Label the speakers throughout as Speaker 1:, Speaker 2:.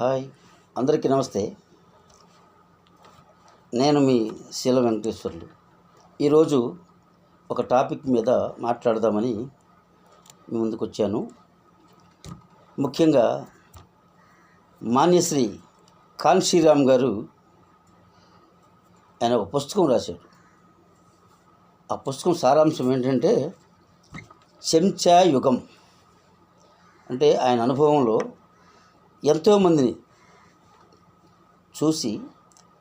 Speaker 1: Hi. అందరికీ నమస్తే. నేను మీ శీల వెంకటేశ్వర్లు. ఈరోజు ఒక టాపిక్ మీద మాట్లాడదామని మీ ముందుకు వచ్చాను. ముఖ్యంగా మాన్యశ్రీ కాన్షీరామ్ గారు ఆయన ఒక పుస్తకం రాశాడు ఆ పుస్తకం సారాంశం ఏంటంటే చెంచా యుగం. అంటే ఆయన అనుభవంలో ఎంతోమందిని చూసి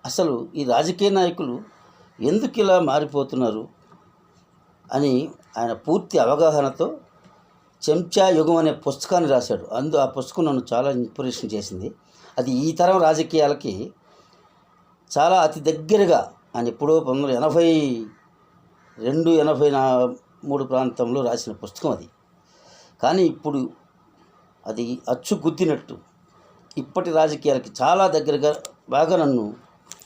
Speaker 1: అసలు ఈ రాజకీయ నాయకులు ఎందుకు ఇలా మారిపోతున్నారు అని ఆయన పూర్తి అవగాహనతో చెంచా యుగం అనే పుస్తకాన్ని రాశాడు. అందు ఆ పుస్తకం నన్ను చాలా ఇన్స్పిరేషన్ చేసింది. అది ఈ తరం రాజకీయాలకి చాలా అతి దగ్గరగా ఆయన ఎప్పుడో పంతొమ్మిది వందల ఎనభై రెండు ఎనభై నా మూడు ప్రాంతంలో రాసిన పుస్తకం అది. కానీ ఇప్పుడు అది అచ్చు గుద్దినట్టు ఇప్పటి రాజకీయాలకి చాలా దగ్గరగా బాగా నన్ను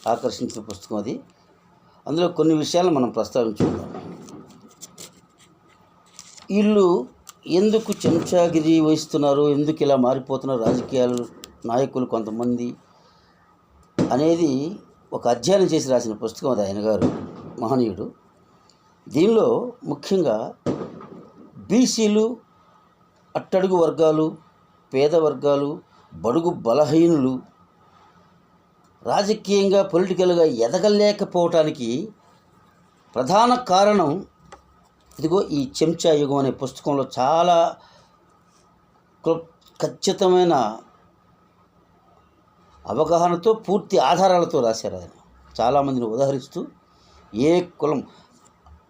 Speaker 1: ఆకర్షించిన పుస్తకం అది. అందులో కొన్ని విషయాలు మనం ప్రస్తావించుకుందాం వీళ్ళు ఎందుకు చెంచాగిరి వహిస్తున్నారు? ఎందుకు ఇలా మారిపోతున్నారు? రాజకీయాలు నాయకులు కొంతమంది అనేది ఒక అధ్యయనం చేసి రాసిన పుస్తకం అది ఆయన గారు మహనీయుడు. దీనిలో ముఖ్యంగా బీసీలు అట్టడుగు వర్గాలు పేద వర్గాలు బడుగు బలహీనులు రాజకీయంగా పొలిటికల్గా ఎదగలేకపోవటానికి ప్రధాన కారణం ఇదిగో ఈ చెంచా యుగం అనే పుస్తకంలో చాలా ఖచ్చితమైన అవగాహనతో పూర్తి ఆధారాలతో రాశారు ఆయన. చాలామందిని ఉదాహరిస్తూ ఏ కులం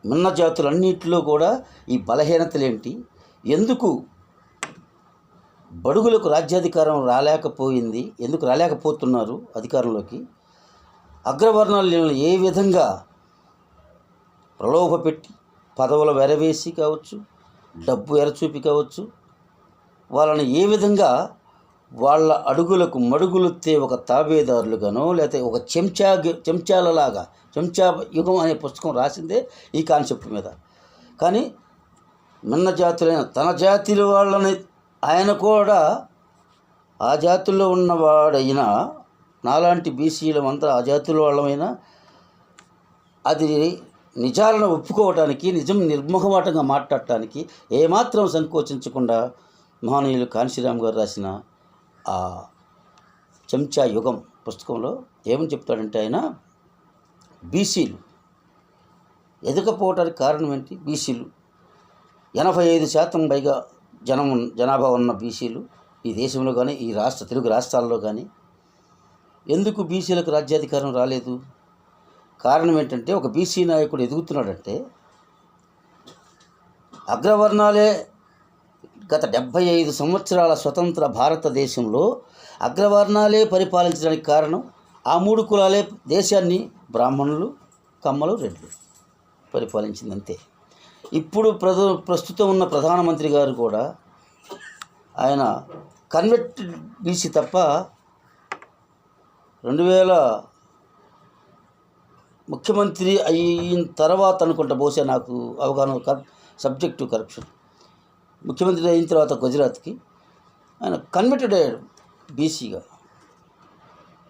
Speaker 1: మిన్న జాతులన్నింటిలో కూడా ఈ బలహీనతలేంటి? ఎందుకు బడుగులకు రాజ్యాధికారం రాలేకపోయింది. ఎందుకు రాలేకపోతున్నారు అధికారంలోకి? అగ్రవర్ణాలను ఏ విధంగా ప్రలోభపెట్టి పదవుల వెరవేసి కావచ్చు డబ్బు ఎరచూపి కావచ్చు వాళ్ళని ఏ విధంగా వాళ్ళ అడుగులకు మడుగులెత్తే ఒక తాబేదారులుగానో లేకపోతే ఒక చెంచా చెంచాలలాగా చెంచా యుగం అనే పుస్తకం రాసిందే ఈ కాన్సెప్ట్ మీద. కానీ నిన్న జాతులైన తన జాతిలో వాళ్ళని ఆయన కూడా ఆ జాతుల్లో ఉన్నవాడైనా నాలాంటి బీసీలమంతా ఆ జాతుల వాళ్ళమైనా అది నిజాలను ఒప్పుకోవటానికి నిజం నిర్మోహమాటంగా మాట్లాడటానికి ఏమాత్రం సంకోచించకుండా మహనీయులు కాంశీరామ్ గారు రాసిన ఆ చెంచా యుగం పుస్తకంలో ఏమని చెప్తాడంటే ఆయన బీసీలు ఎదకపోవటానికి కారణం ఏంటి? బీసీలు. ఎనభై ఐదు శాతం పైగా జనం జనాభా ఉన్న బీసీలు ఈ దేశంలో కానీ ఈ రాష్ట్ర తెలుగు రాష్ట్రాల్లో కానీ ఎందుకు బీసీలకు రాజ్యాధికారం రాలేదు? కారణం ఏంటంటే ఒక బీసీ నాయకుడు ఎదుగుతున్నాడంటే అగ్రవర్ణాలే గత డెబ్భై ఐదు సంవత్సరాల స్వతంత్ర భారతదేశంలో అగ్రవర్ణాలే పరిపాలించడానికి కారణం ఆ మూడు కులాలే దేశాన్ని బ్రాహ్మణులు కమ్మలు రెడ్లు పరిపాలించింది అంతే ఇప్పుడు ప్రజ ప్రస్తుతం ఉన్న ప్రధానమంత్రి గారు కూడా ఆయన కన్వర్టెడ్ బీసీ తప్ప రెండు వేల ముఖ్యమంత్రి అయిన తర్వాత అనుకుంటా బహుశా నాకు అవగాహన కర్ సబ్జెక్టు కరప్షన్. ముఖ్యమంత్రి అయిన తర్వాత గుజరాత్కి ఆయన కన్వర్టెడ్ అయ్యాడు బీసీగా.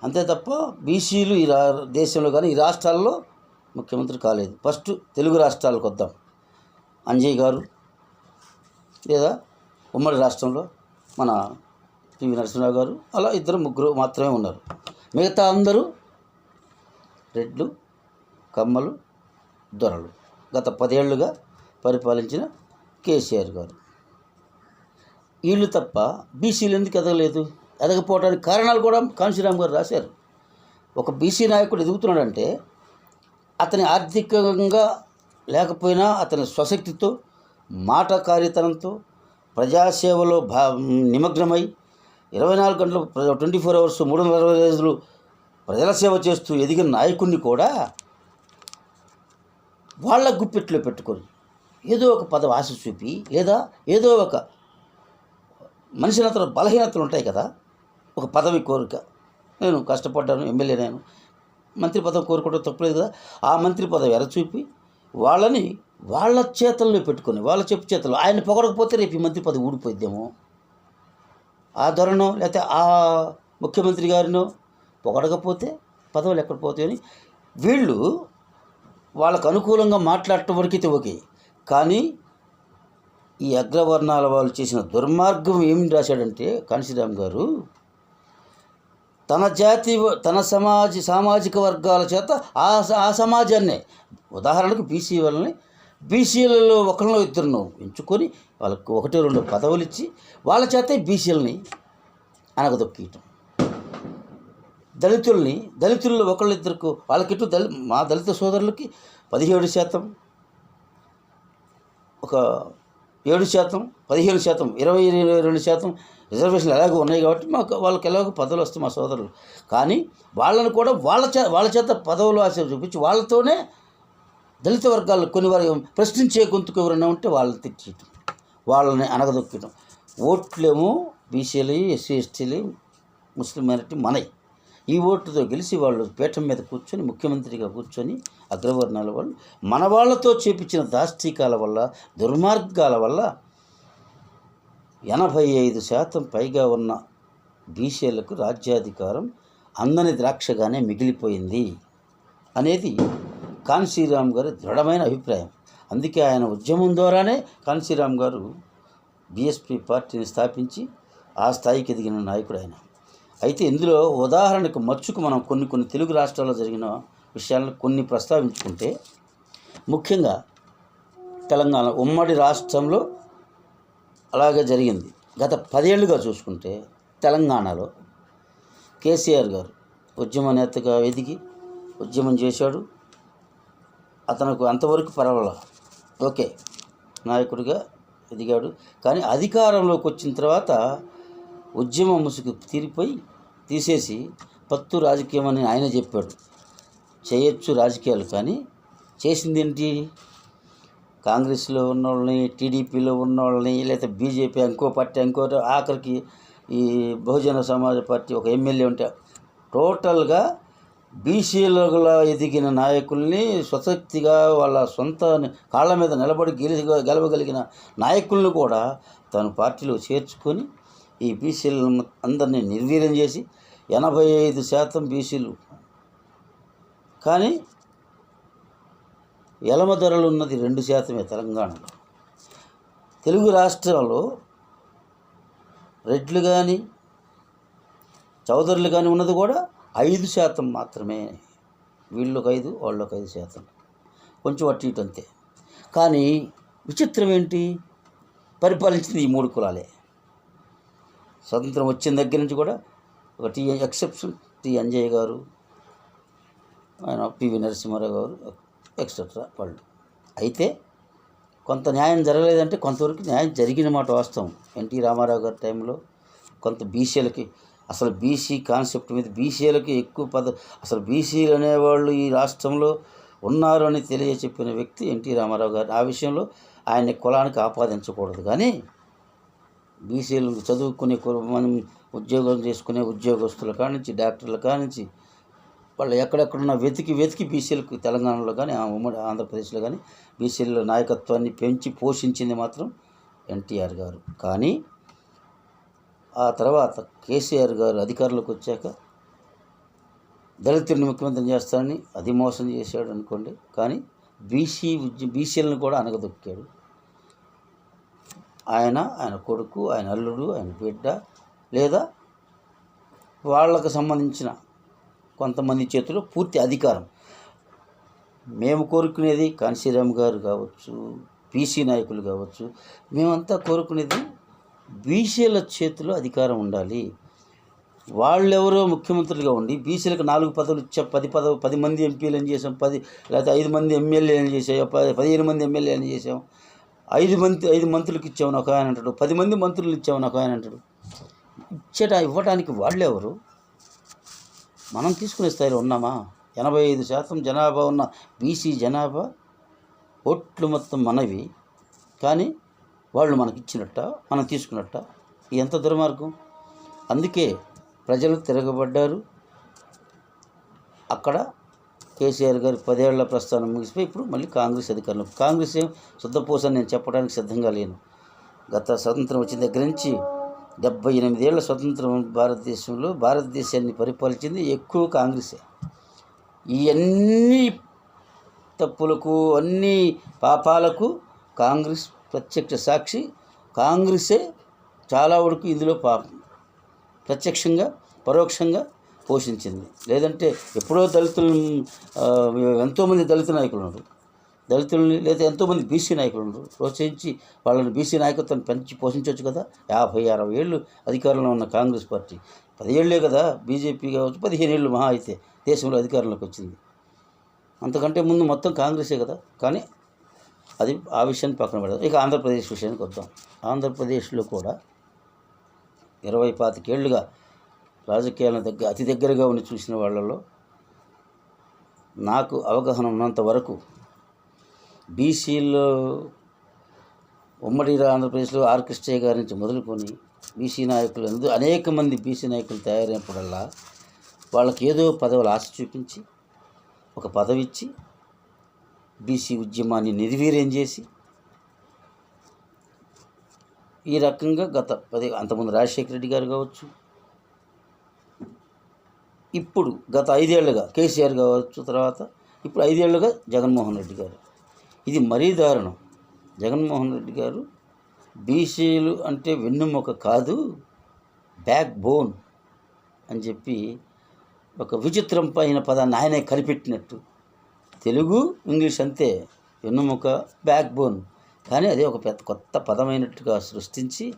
Speaker 1: అంతే తప్ప బీసీలు ఈ రా దేశంలో కానీ ఈ రాష్ట్రాల్లో ముఖ్యమంత్రి కాలేదు. ఫస్ట్ తెలుగు రాష్ట్రాలకు వద్దాం. అంజయ్ గారు లేదా ఉమ్మడి రాష్ట్రంలో మన పివి నరసింహరావు గారు అలా ఇద్దరు ముగ్గురు మాత్రమే ఉన్నారు. మిగతా అందరూ రెడ్లు కమ్మలు దొరలు. గత పదేళ్ళుగా పరిపాలించిన కేసీఆర్ గారు. వీళ్ళు తప్ప బీసీలు ఎందుకు ఎదగలేదు? ఎదగపోవడానికి కారణాలు కూడా కాంశీరామ్ గారు రాశారు. ఒక బీసీ నాయకుడు ఎదుగుతున్నాడంటే అతని ఆర్థికంగా లేకపోయినా అతని స్వశక్తితో మాట కార్యతనంతో ప్రజాసేవలో భా నిమగ్నమై ఇరవై నాలుగు గంటలు ట్వంటీ ఫోర్ అవర్స్ మూడు వందల అరవై రోజులు ప్రజల సేవ చేస్తూ ఎదిగిన నాయకుడిని కూడా వాళ్ళ గుప్పెట్లో పెట్టుకొని ఏదో ఒక పదవి ఆశ చూపి లేదా ఏదో ఒక మనిషిన అతను బలహీనతలు ఉంటాయి కదా ఒక పదవి కోరిక. నేను కష్టపడ్డాను ఎమ్మెల్యే నేను మంత్రి పదవి కోరుకోవడం తప్పలేదు కదా ఆ మంత్రి పదవి ఎరచూపి వాళ్ళని వాళ్ళ చేతల్లో పెట్టుకొని వాళ్ళ చెప్పు చేతలు ఆయన పొగడకపోతే రేపు ఈ మంత్రి పదవి ఊడిపోయిద్దేమో. ఆ ధోరణం లేకపోతే ఆ ముఖ్యమంత్రి గారినో పొగడకపోతే పదవులు ఎక్కడ పోతాయని వీళ్ళు వాళ్ళకు అనుకూలంగా మాట్లాడటం వరకైతే ఓకే. కానీ ఈ అగ్రవర్ణాల వాళ్ళు చేసిన దుర్మార్గం ఏమి రాశాడంటే కాన్సీరామ్ గారు తన జాతి తన సమాజ సామాజిక వర్గాల చేత ఆ ఆ సమాజాన్నే ఉదాహరణకు బీసీ వాళ్ళని బీసీలలో ఒకరిలో ఇద్దరును ఎంచుకొని వాళ్ళకు ఒకటి రెండు పదవులు ఇచ్చి వాళ్ళ చేతే బీసీలని అనగదొక్కీయటం. దళితుల్ని దళితుల్లో ఒకళ్ళిద్దరికి వాళ్ళకిట్టు దళి మా దళిత సోదరులకి పదిహేడు శాతం ఒక ఏడు శాతం పదిహేను శాతం ఇరవై రెండు శాతం రిజర్వేషన్లు ఎలాగో ఉన్నాయి కాబట్టి మాకు వాళ్ళకి ఎలాగో పదవులు వస్తాయి మా సోదరులు. కానీ వాళ్ళని కూడా వాళ్ళ చే వాళ్ళ చేత పదవులు ఆశ చూపించి వాళ్ళతోనే దళిత వర్గాలు కొన్ని వారు ప్రశ్నించే గొంతుకు ఎవరైనా ఉంటే వాళ్ళని తెచ్చేయటం వాళ్ళని అనగదొక్కడం ఓట్లేమో బీసీలు ఎస్సీ ఎస్టీలు ముస్లిం మైనారిటీ మనయి ఈ ఓటుతో గెలిచి వాళ్ళు పీఠం మీద కూర్చొని ముఖ్యమంత్రిగా కూర్చొని అగ్రవర్ణాల వాళ్ళు మన వాళ్ళతో చేపించిన దాష్టీకాల వల్ల దుర్మార్గాల వల్ల ఎనభై ఐదు శాతం పైగా ఉన్న బీసీలకు రాజ్యాధికారం అందని ద్రాక్షగానే మిగిలిపోయింది అనేది కాన్సీరామ్ గారి దృఢమైన అభిప్రాయం. అందుకే ఆయన ఉద్యమం ద్వారానే కాన్సీరామ్ గారు బీఎస్పీ పార్టీని స్థాపించి ఆ స్థాయికి ఎదిగిన నాయకుడు ఆయన. అయితే ఇందులో ఉదాహరణకు మచ్చుకు మనం కొన్ని కొన్ని తెలుగు రాష్ట్రాల్లో జరిగిన విషయాలను కొన్ని ప్రస్తావించుకుంటే ముఖ్యంగా తెలంగాణ ఉమ్మడి రాష్ట్రంలో అలాగే జరిగింది. గత పదేళ్ళుగా చూసుకుంటే తెలంగాణలో కేసీఆర్ గారు ఉద్యమ నేతగా ఎదిగి ఉద్యమం చేశాడు. అతనికి అంతవరకు పర్వాల? ఓకే నాయకుడిగా ఎదిగాడు. కానీ అధికారంలోకి వచ్చిన తర్వాత ఉద్యమ ముసుగు తీరిపోయి తీసేసి పత్తు రాజకీయం అని ఆయన చెప్పాడు. చేయొచ్చు రాజకీయాలు కానీ చేసింది ఏంటి కాంగ్రెస్లో ఉన్న వాళ్ళని టీడీపీలో ఉన్న వాళ్ళని లేకపోతే బీజేపీ ఇంకో పార్టీ ఇంకో ఆఖరికి ఈ బహుజన సమాజ పార్టీ ఒక ఎమ్మెల్యే ఉంటే టోటల్గా బీసీలలో ఎదిగిన నాయకుల్ని స్వశక్తిగా వాళ్ళ సొంత కాళ్ళ మీద నిలబడి గెలి గెలవగలిగిన నాయకులను కూడా తన పార్టీలో చేర్చుకొని ఈ బీసీలను అందరినీ నిర్వీర్యం చేసి ఎనభై ఐదు శాతం బీసీలు. కానీ ఎలమ ధరలు ఉన్నది రెండు శాతమే తెలంగాణలో. తెలుగు రాష్ట్రాల్లో రెడ్లు కానీ చౌదరులు కానీ ఉన్నది కూడా ఐదు శాతం మాత్రమే. వీళ్ళొక ఐదు వాళ్ళొక ఐదు శాతం. కొంచెం అటు ఇటు అంతే. కానీ విచిత్రం ఏంటి? పరిపాలించింది ఈ మూడు కులాలే. స్వతంత్రం వచ్చిన దగ్గర నుంచి కూడా ఒక టీ ఎక్సెప్షన్ టి అంజయ్య గారు ఆయన పివి నరసింహారావు గారు ఎక్సెట్రా వాళ్ళు. అయితే కొంత న్యాయం జరగలేదంటే కొంతవరకు న్యాయం జరిగిన మాట వాస్తవం. ఎన్టీ రామారావు గారి టైంలో కొంత బీసీలకి అసలు బీసీ కాన్సెప్ట్ మీద బీసీలకి ఎక్కువ పద అసలు బీసీలు అనేవాళ్ళు ఈ రాష్ట్రంలో ఉన్నారు అని తెలియచెప్పిన వ్యక్తి ఎన్టీ రామారావు గారు. ఆ విషయంలో ఆయన కులానికి ఆపాదించకూడదు. కానీ బీసీలు చదువుకునే మనం ఉద్యోగం చేసుకునే ఉద్యోగస్తుల కానించి డాక్టర్ల కానించి వాళ్ళు ఎక్కడెక్కడున్న వెతికి వెతికి బీసీలకు తెలంగాణలో కానీ ఉమ్మడి ఆంధ్రప్రదేశ్లో కానీ బీసీల నాయకత్వాన్ని పెంచి పోషించింది మాత్రం ఎన్టీఆర్ గారు. కానీ ఆ తర్వాత కేసీఆర్ గారు అధికారంలోకి వచ్చాక దళితుడిని ముఖ్యమంత్రి చేస్తానని అది మోసం చేశాడు అనుకోండి. కానీ బీసీ బీసీలను కూడా అనగదొక్కాడు. ఆయన ఆయన కొడుకు ఆయన అల్లుడు ఆయన బిడ్డ లేదా వాళ్ళకు సంబంధించిన కొంతమంది చేతిలో పూర్తి అధికారం. మేము కోరుకునేది కాన్సీరామ్ గారు కావచ్చు బీసీ నాయకులు కావచ్చు మేమంతా కోరుకునేది బీసీల చేతిలో అధికారం ఉండాలి. వాళ్ళెవరో ముఖ్యమంత్రులుగా ఉండి బీసీలకు నాలుగు పదవులు ఇచ్చా పది పదవి పది మంది ఎంపీలను చేసాం పది లేకపోతే ఐదు మంది ఎమ్మెల్యేలను చేసాం పది పదిహేను మంది ఎమ్మెల్యేలను చేసాం ఐదు మంది ఐదు మంత్రులకు ఇచ్చామని ఒక ఆయన అంటాడు పది మంది మంత్రులు ఇచ్చామని ఒక ఆయన అంటాడు. ఇచ్చేట ఇవ్వడానికి వాళ్ళెవరు? మనం తీసుకునే స్థాయిలో ఉన్నామా? ఎనభై ఐదు శాతం జనాభా ఉన్న బీసీ జనాభా ఓట్లు మొత్తం మనవి. కానీ వాళ్ళు మనకి ఇచ్చినట్ట మనం తీసుకున్నట్ట. ఇది ఎంత దుర్మార్గం? అందుకే ప్రజలు తిరగబడ్డారు. అక్కడ కేసీఆర్ గారి పదేళ్ళ ప్రస్థానం ముగిసిపోయి ఇప్పుడు మళ్ళీ కాంగ్రెస్ అధికారులు కాంగ్రెస్ ఏం శుద్ధపోసని నేను చెప్పడానికి సిద్ధంగా లేను. గత స్వతంత్రం వచ్చిన దగ్గర నుంచి డెబ్బై ఎనిమిదేళ్ళ స్వతంత్రం భారతదేశంలో భారతదేశాన్ని పరిపాలించింది ఎక్కువ కాంగ్రెసే. ఇవన్నీ తప్పులకు అన్ని పాపాలకు కాంగ్రెస్ ప్రత్యక్ష సాక్షి. కాంగ్రెసే చాలా వరకు ఇందులో పాపం. ప్రత్యక్షంగా పరోక్షంగా పోషించింది. లేదంటే ఎప్పుడో దళితులు ఎంతోమంది దళిత నాయకులు ఉన్నారు. దళితుల్ని లేదా ఎంతోమంది బీసీ నాయకులు ప్రోత్సహించి వాళ్ళని బీసీ నాయకత్వాన్ని పెంచి పోషించవచ్చు కదా? యాభై అరవై ఏళ్ళు అధికారంలో ఉన్న కాంగ్రెస్ పార్టీ. పదిహేళ్ళే కదా బీజేపీ కావచ్చు పదిహేను ఏళ్ళు మహా అయితే దేశంలో అధికారంలోకి వచ్చింది. అంతకంటే ముందు మొత్తం కాంగ్రెసే కదా? కానీ అది ఆ విషయాన్ని పక్కన పెడదాం. ఇక ఆంధ్రప్రదేశ్ విషయానికి వద్దాం. ఆంధ్రప్రదేశ్లో కూడా ఇరవై పాతికేళ్ళుగా రాజకీయాలను దగ్గర అతి దగ్గరగా ఉండి చూసిన వాళ్ళలో నాకు అవగాహన ఉన్నంత వరకు బీసీలో ఉమ్మడి ఆంధ్రప్రదేశ్లో ఆర్కెస్ట్రే గారి నుంచి మొదలుకొని బీసీ నాయకులు ఎందు అనేక మంది బీసీ నాయకులు తయారైనప్పుడల్లా వాళ్ళకి ఏదో పదవులు ఆశ చూపించి ఒక పదవి ఇచ్చి బీసీ ఉద్యమాన్ని నిర్వీర్యం చేసి ఈ రకంగా గత పది అంతకుముందు రాజశేఖర రెడ్డి గారు కావచ్చు ఇప్పుడు గత ఐదేళ్ళుగా కేసీఆర్ కావచ్చు తర్వాత ఇప్పుడు ఐదేళ్ళుగా జగన్మోహన్ రెడ్డి గారు. ఇది మరీ దారుణం. జగన్మోహన్ రెడ్డి గారు బీసీలు అంటే వెన్నుముక కాదు బ్యాక్ బోన్ అని చెప్పి ఒక విచిత్రం పైన పదాన్ని ఆయనే కనిపెట్టినట్టు. తెలుగు ఇంగ్లీష్ అంతే వెన్నుముక బ్యాక్ బోన్. కానీ అదే ఒక పెద్ద కొత్త పదమైనట్టుగా సృష్టించి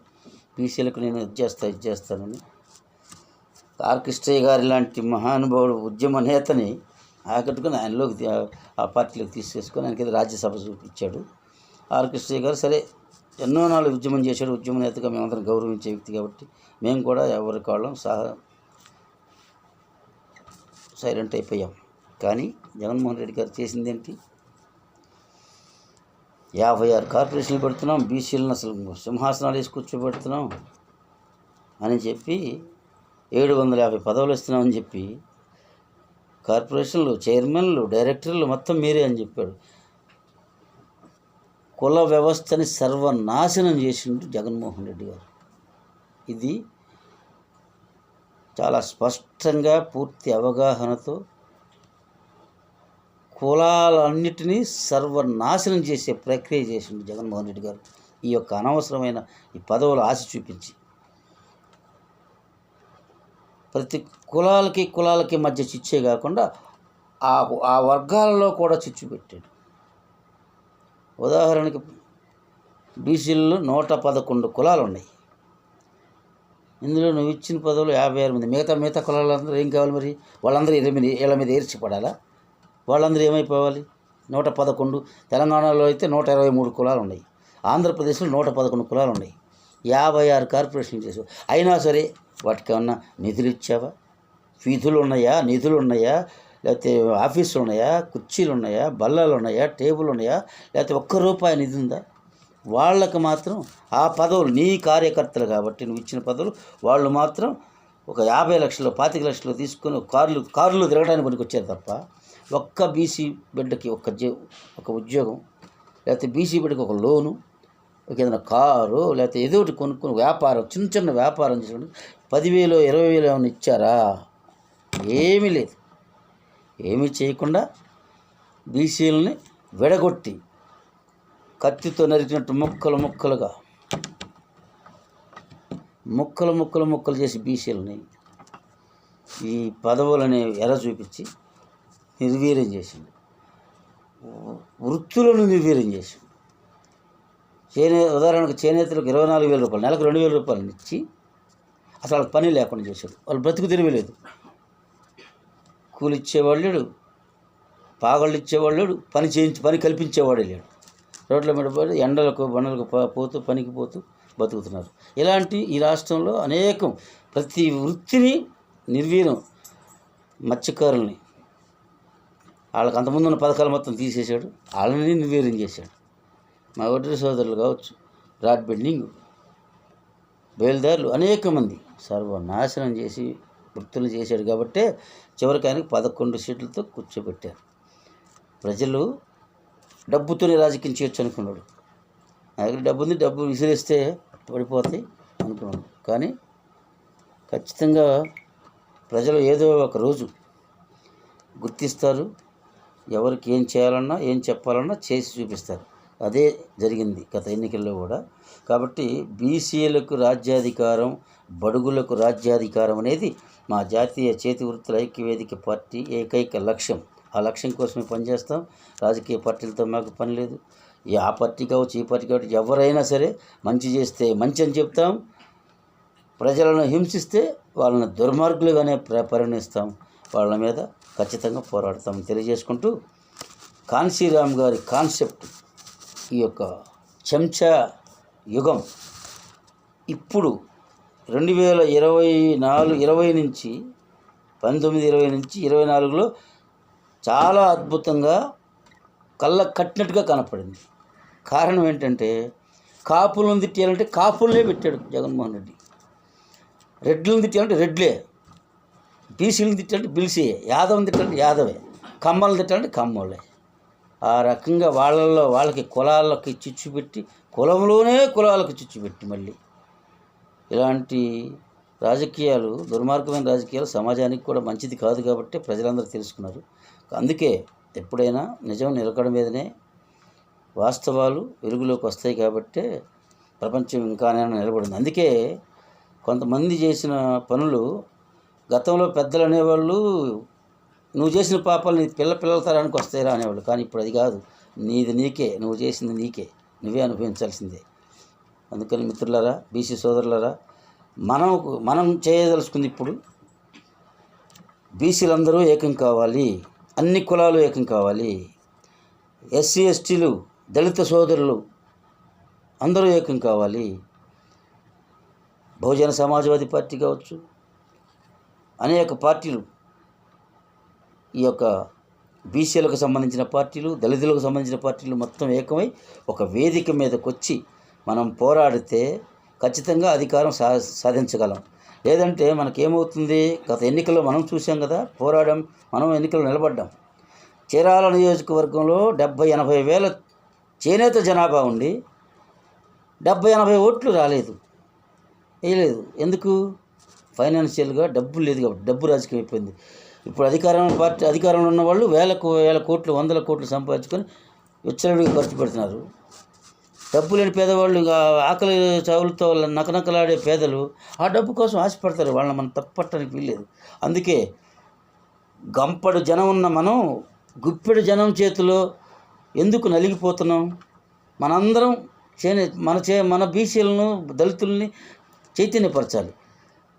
Speaker 1: బీసీలకు నేను ఇది చేస్తా ఇది చేస్తానని. ఆర్కెస్ట్రయ్య గారి లాంటి మహానుభావుడు ఉద్యమ నేతని ఆకట్టుకుని ఆయనలోకి ఆ పార్టీలోకి తీసుకేసుకొని ఆయనకి రాజ్యసభ ఇచ్చాడు. ఆర్కెస్ట్రయ్య గారు సరే ఎన్నో నాళ్ళు ఉద్యమం చేశాడు. ఉద్యమ నేతగా మేమందరం గౌరవించే వ్యక్తి కాబట్టి మేము కూడా ఎవరి కాళ్ళం సహా సైలెంట్ అయిపోయాం. కానీ జగన్మోహన్ రెడ్డి గారు చేసింది ఏంటి యాభై ఆరు కార్పొరేషన్లు పెడుతున్నాం బీసీలను అసలు సింహాసనాలు వేసి కూర్చోబెడుతున్నాం అని చెప్పి ఏడు వందల యాభై పదవులు ఇస్తున్నామని చెప్పి కార్పొరేషన్లు చైర్మన్లు డైరెక్టర్లు మొత్తం మీరే అని చెప్పాడు. కుల వ్యవస్థని సర్వనాశనం చేసిండు జగన్మోహన్ రెడ్డి గారు. ఇది చాలా స్పష్టంగా పూర్తి అవగాహనతో కులాలన్నిటినీ సర్వనాశనం చేసే ప్రక్రియ చేసిండు జగన్మోహన్ రెడ్డి గారు. ఈ యొక్క అనవసరమైన ఈ పదవులు ఆశ చూపించి. ప్రతి కులాలకి కులాలకి మధ్య చిచ్చే కాకుండా ఆ ఆ వర్గాలలో కూడా చిచ్చు పెట్టాడు. ఉదాహరణకి బీసీలలో నూట పదకొండు కులాలు ఉన్నాయి ఇందులో నువ్వు ఇచ్చిన పదవులు యాభై ఆరు మంది మిగతా మిగతా కులాలందరూ ఏం కావాలి మరి? వాళ్ళందరూ ఇరవై మీద ఏళ్ళ మీద ఏర్చిపడాలా వాళ్ళందరూ ఏమైపోవాలి? నూట పదకొండు. తెలంగాణలో అయితే నూట ఇరవై మూడు కులాలు ఉన్నాయి ఆంధ్రప్రదేశ్లో నూట పదకొండు కులాలు ఉన్నాయి యాభై ఆరు కార్పొరేషన్లు చేసావు. అయినా సరే వాటికి ఏమన్నా నిధులు ఇచ్చావా? ఫీజులు ఉన్నాయా నిధులు ఉన్నాయా లేకపోతే ఆఫీసులు ఉన్నాయా కుర్చీలు ఉన్నాయా బల్లలు ఉన్నాయా టేబుల్ ఉన్నాయా లేకపోతే ఒక్క రూపాయి నిధి ఉందా? వాళ్ళకు మాత్రం ఆ పదవులు నీ కార్యకర్తలు కాబట్టి నువ్వు ఇచ్చిన పదవులు వాళ్ళు మాత్రం ఒక యాభై లక్షలు పాతిక లక్షలు తీసుకొని కార్లు కార్లు తిరగడానికి పనికొచ్చారు తప్ప ఒక్క బీసీ బిడ్డకి ఒక ఒక ఉద్యోగం లేకపోతే బీసీ బిడ్డకి ఒక లోను ఒక ఏదైనా కారు లేకపోతే ఏదో ఒకటి కొనుక్కుని వ్యాపారం చిన్న చిన్న వ్యాపారం చేసుకోండి పదివేలు ఇరవై వేలు ఏమైనా ఇచ్చారా? ఏమీ లేదు. ఏమీ చేయకుండా బీసీలని విడగొట్టి కత్తితో నరికినట్టు ముక్కలు ముక్కలుగా ముక్కలు ముక్కలు ముక్కలు చేసి బీసీలని ఈ పదవులని ఎర చూపించి నిర్వీర్యం చేసింది వృత్తులను నిర్వీర్యం చేసింది చేనే ఉదాహరణకు చేనేతలకు ఇరవై నాలుగు వేల రూపాయలు నెలకు రెండు వేల రూపాయలు ఇచ్చి అసలు వాళ్ళకి పని లేకుండా చేశాడు. వాళ్ళు బ్రతుకు తిరిగలేదు కూలి లేడు పాగళ్ళు ఇచ్చేవాడు లేడు పని చేయించి పని కల్పించేవాడు లేడు. రోడ్ల మీద పడి ఎండలకు బండలకు పోతూ పనికి పోతూ బతుకుతున్నారు. ఇలాంటి ఈ రాష్ట్రంలో అనేకం ప్రతి వృత్తిని నిర్వీర్యం మత్స్యకారుల్ని వాళ్ళకి అంతకుముందు ఉన్న పథకాలు మొత్తం తీసేశాడు వాళ్ళని నిర్వీర్యం చేశాడు. మా ఒడ్రి సోదరులు కావచ్చు రాడ్ బెండింగ్ బయలుదారులు అనేక మంది సర్వనాశనం చేసి వృత్తులు చేశాడు కాబట్టే చివరికి ఆయనకు పదకొండు సీట్లతో కూర్చోబెట్టారు. ప్రజలు డబ్బుతోనే రాజకీయం చేయొచ్చు అనుకున్నాడు. నా దగ్గర డబ్బు ఉంది డబ్బు విసిరేస్తే పడిపోతాయి అనుకున్నాడు. కానీ ఖచ్చితంగా ప్రజలు ఏదో ఒక రోజు గుర్తిస్తారు ఎవరికి ఏం చేయాలన్నా ఏం చెప్పాలన్నా చేసి చూపిస్తారు. అదే జరిగింది గత ఎన్నికల్లో కూడా. కాబట్టి బీసీలకు రాజ్యాధికారం బడుగులకు రాజ్యాధికారం అనేది మా జాతీయ చేతి వృత్తుల ఐక్యవేదిక పార్టీ ఏకైక లక్ష్యం. ఆ లక్ష్యం కోసమే పనిచేస్తాం. రాజకీయ పార్టీలతో మాకు పని లేదు. ఆ పార్టీ కావచ్చు ఈ పార్టీ కావచ్చు ఎవరైనా సరే మంచి చేస్తే మంచి అని చెప్తాం. ప్రజలను హింసిస్తే వాళ్ళని దుర్మార్గులుగానే పరిగణిస్తాం. వాళ్ళ మీద ఖచ్చితంగా పోరాడతాం తెలియజేసుకుంటూ కాన్సీరామ్ గారి కాన్సెప్ట్ ఈ యొక్క చెంచా యుగం ఇప్పుడు రెండు వేల ఇరవై నాలుగు ఇరవై నుంచి పంతొమ్మిది ఇరవై నుంచి ఇరవై నాలుగులో చాలా అద్భుతంగా కళ్ళ కట్టినట్టుగా కనపడింది. కారణం ఏంటంటే కాపులను తిట్టాలంటే కాపులనే పెట్టాడు జగన్మోహన్ రెడ్డి. రెడ్లను తిట్టాలంటే రెడ్లే. బీసీలను తిట్టాలంటే బీసీయే. యాదవ్ని తిట్టాలంటే యాదవే. కమ్మలను తిట్టాలంటే కమ్మోళ్ళే. ఆ రకంగా వాళ్ళల్లో వాళ్ళకి కులాలకి చిచ్చు పెట్టి కులంలోనే కులాలకు చిచ్చు పెట్టి మళ్ళీ. ఇలాంటి రాజకీయాలు దుర్మార్గమైన రాజకీయాలు సమాజానికి కూడా మంచిది కాదు కాబట్టి ప్రజలందరూ తెలుసుకున్నారు. అందుకే ఎప్పుడైనా నిజం నిలకడ మీదనే వాస్తవాలు వెలుగులోకి వస్తాయి కాబట్టే ప్రపంచం ఇంకానైనా నిలబడింది. అందుకే కొంతమంది చేసిన పనులు గతంలో పెద్దలు అనేవాళ్ళు నువ్వు చేసిన పాపాలు నీ పిల్ల పిల్లల తరానికి వస్తాయిరా అనేవాళ్ళు. కానీ ఇప్పుడు అది కాదు. నీది నీకే. నువ్వు చేసింది నీకే. నువ్వే అనుభవించాల్సిందే. అందుకని మిత్రులారా బీసీ సోదరులారా మనం మనం చేయదలుచుకుంది ఇప్పుడు బీసీలందరూ ఏకం కావాలి. అన్ని కులాలు ఏకం కావాలి. ఎస్సీ ఎస్టీలు దళిత సోదరులు అందరూ ఏకం కావాలి. బహుజన సమాజ్వాదీ పార్టీ కావచ్చు అనేక పార్టీలు ఈ యొక్క బీసీలకు సంబంధించిన పార్టీలు దళితులకు సంబంధించిన పార్టీలు మొత్తం ఏకమై ఒక వేదిక మీదకి వచ్చి మనం పోరాడితే ఖచ్చితంగా అధికారం సా సాధించగలం. లేదంటే మనకేమవుతుంది? గత ఎన్నికల్లో మనం చూసాం కదా పోరాడాం మనం ఎన్నికల్లో నిలబడ్డాం. చీరాల నియోజకవర్గంలో డెబ్బై ఎనభై వేల చేనేత జనాభా ఉండి డెబ్బై ఎనభై ఓట్లు రాలేదు. వేయలేదు. ఎందుకు? ఫైనాన్షియల్గా డబ్బు లేదు కాబట్టి డబ్బు రాజకీయం అయిపోయింది. ఇప్పుడు అధికారం పార్టీ అధికారంలో ఉన్న వాళ్ళు వేలకు వేల కోట్లు వందల కోట్లు సంపాదించుకొని విచ్చలవిడిగా ఖర్చు పెడుతున్నారు. డబ్బు లేని పేదవాళ్ళు ఇంకా ఆకలి చావులతో నకనకలాడే పేదలు ఆ డబ్బు కోసం ఆశపడతారు. వాళ్ళని మనం తప్పట్టడానికి వీల్లేదు. అందుకే గంపడు జనం ఉన్న మనం గుప్పెడు జనం చేతిలో ఎందుకు నలిగిపోతున్నాం? మనందరం చేనే మన చే మన బీసీలను దళితుల్ని చైతన్యపరచాలి.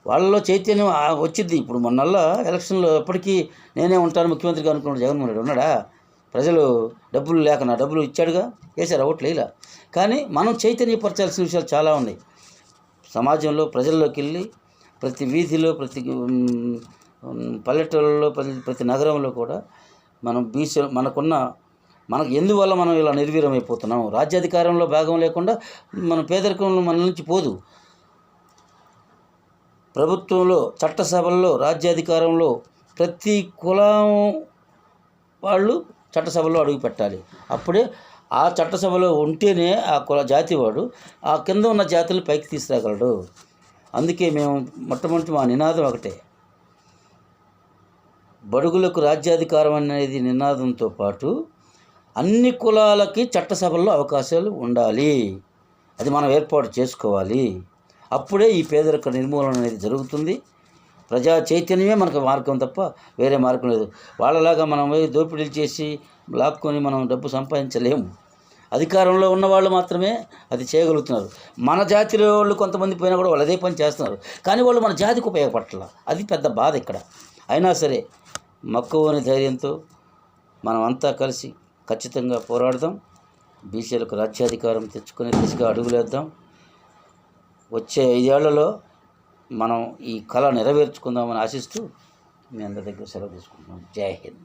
Speaker 1: వాళ్ళలో చైతన్యం వచ్చింది ఇప్పుడు మొన్నల్లా ఎలక్షన్లో ఎప్పటికీ నేనే ఉంటాను ముఖ్యమంత్రిగా అనుకున్నాడు జగన్మోహన్ రెడ్డి. ఉన్నాడా? ప్రజలు డబ్బులు లేక నా డబ్బులు ఇచ్చాడుగా? వేశారు ఓట్లు వేయలా కానీ మనం చైతన్యపరచాల్సిన విషయాలు చాలా ఉన్నాయి. సమాజంలో ప్రజల్లోకి వెళ్ళి ప్రతి వీధిలో ప్రతి పల్లెటూళ్ళలో ప్రతి ప్రతి నగరంలో కూడా మనం బీసీ మనకున్న మనకు ఎందువల్ల మనం ఇలా నిర్వీరమైపోతున్నాము రాజ్యాధికారంలో భాగం లేకుండా మన పేదరికంలో మన నుంచి పోదు. ప్రభుత్వంలో చట్టసభల్లో రాజ్యాధికారంలో ప్రతి కులం వాళ్ళు చట్టసభలో అడుగు పెట్టాలి. అప్పుడే ఆ చట్టసభలో ఉంటేనే ఆ కుల జాతి వాడు ఆ కింద ఉన్న జాతులు పైకి తీసుకురాగలడు. అందుకే మేము మొట్టమొదటి మా నినాదం ఒకటే. బడుగులకు రాజ్యాధికారం అనేది నినాదంతో పాటు అన్ని కులాలకి చట్టసభల్లో అవకాశాలు ఉండాలి. అది మనం ఏర్పాటు చేసుకోవాలి. అప్పుడే ఈ పేదరిక నిర్మూలన అనేది జరుగుతుంది. ప్రజా చైతన్యమే మనకు మార్గం తప్ప వేరే మార్గం లేదు. వాళ్ళలాగా మనం దోపిడీలు చేసి లాక్కొని మనం డబ్బు సంపాదించలేము. అధికారంలో ఉన్న వాళ్ళు మాత్రమే అది చేయగలుగుతున్నారు. మన జాతిలో వాళ్ళు కొంతమంది పోయినా కూడా వాళ్ళు అదే పని చేస్తున్నారు. కానీ వాళ్ళు మన జాతికి ఉపయోగపడాల అది పెద్ద బాధ ఇక్కడ. అయినా సరే మక్కువని ధైర్యంతో మనం అంతా కలిసి ఖచ్చితంగా పోరాడదాం. బీసీలకు రాజ్యాధికారం తెచ్చుకునే దిశగా అడుగులేద్దాం. వచ్చే ఐదేళ్ళలో మనం ఈ కళ నెరవేర్చుకుందామని ఆశిస్తూ మీ అందరి దగ్గర సెలవు తీసుకుంటున్నాం. జై హింద్.